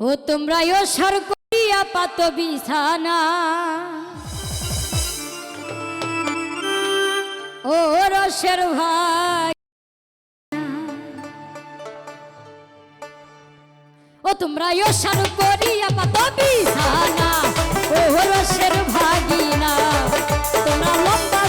ও তোমরা ও সর করিয়া পাত বিছানা। ও রসের ভাই। ও তোমরা ও সর করিয়া পাত বিছানা। ও রসের ভাগিনা। তোমরা লম্বা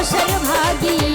আশার ভাগী